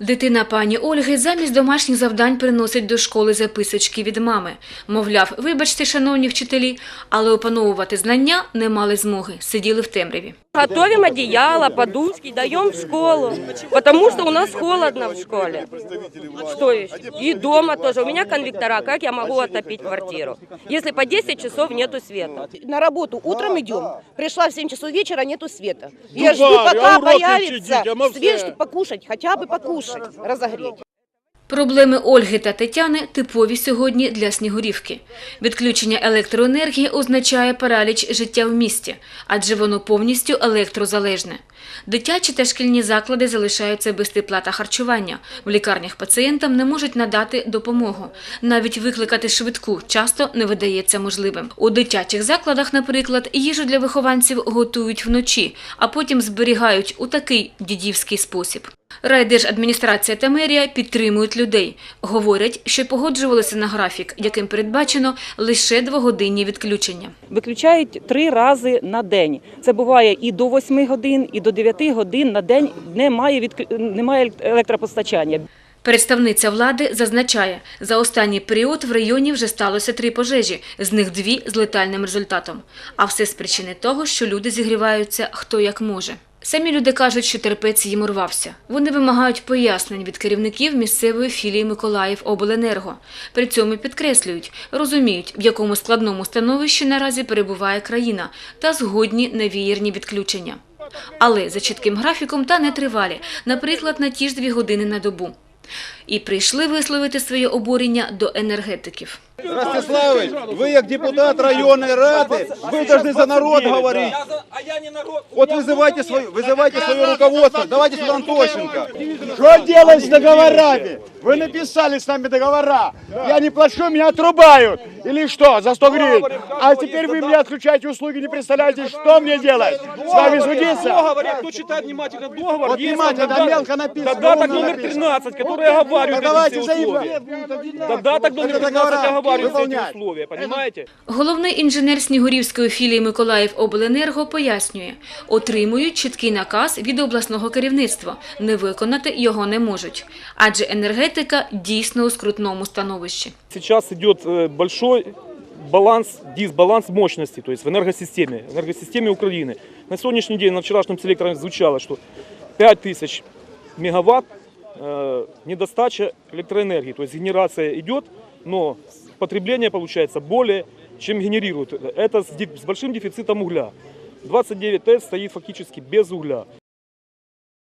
Дитина пані Ольги замість домашніх завдань приносить до школи записочки від мами. Мовляв, вибачте, шановні вчителі, але опановувати знання не мали змоги, сиділи в темряві. Готовим одеяло, подушки, даем в школу, потому что у нас холодно в школе. Что еще? И дома тоже. У меня конвектора, как я могу отопить квартиру, если по 10 часов нету света? На работу утром идем, пришла в 7 часов вечера, нету света. Я жду, Дубарь, пока а уроки появится учить, а мы свет, все. чтобы покушать, хотя бы покушать, разогреть. Проблеми Ольги та Тетяни типові сьогодні для Снігурівки. Відключення електроенергії означає параліч життя в місті, адже воно повністю електрозалежне. Дитячі та шкільні заклади залишаються без тепла та харчування. В лікарнях пацієнтам не можуть надати допомогу. Навіть викликати швидку часто не видається можливим. У дитячих закладах, наприклад, їжу для вихованців готують вночі, а потім зберігають у такий дідівський спосіб. Райдержадміністрація та мерія підтримують людей. Говорять, що погоджувалися на графік, яким передбачено лише двогодинні відключення. Виключають три рази на день. Це буває і до 8 годин, і до 9 годин на день немає, відк- немає електропостачання. Представниця влади зазначає, за останній період в районі вже сталося три пожежі, з них дві з летальним результатом. А все з причини того, що люди зігріваються хто як може. Самі люди кажуть, що терпець їм урвався. Вони вимагають пояснень від керівників місцевої філії Миколаїв Обленерго. При цьому підкреслюють, розуміють, в якому складному становищі наразі перебуває країна, та згодні на вієрні відключення. Але за чітким графіком та нетривалі, наприклад, на ті ж дві години на добу. І прийшли висловити своє обурення до енергетиків. Ростиславович, ви як депутат районної ради, ви повинні за народ говорити. А я не народ. От визивайте своє, визивайте своє руководство, давайте сюди Антощенко. Что делать с договорами? Вы написали с нами договора. Я не плачу, меня отрубают. Или что, за 100 гривен? А теперь вы мне отключаете услуги, не представляете, что мне делать? С вами судиться? Договор, кто читает внимательно договор, Вот есть внимательно, там там додаток- мелко написано. Додаток умно номер написано. 13, который оговаривает Так эти давайте все условия. Додаток номер Это 13 договора оговаривает эти выполнять. условия, понимаете? Головний інженер Снігурівської філії Миколаїв Обленерго пояснює, отримують чіткий наказ від обласного керівництва, не виконати його не можуть, адже енергетика дійсно у скрутному становищі. Сейчас идет э, большой баланс, дисбаланс мощности, то есть в энергосистеме, энергосистеме Украины. На сегодняшний день, на вчерашнем селекторе звучало, что 5000 мегаватт э, недостача электроэнергии, то есть генерация идет, но потребление получается более, чем генерирует. Это с, ди- с большим дефицитом угля. 29 ТЭС стоит фактически без угля.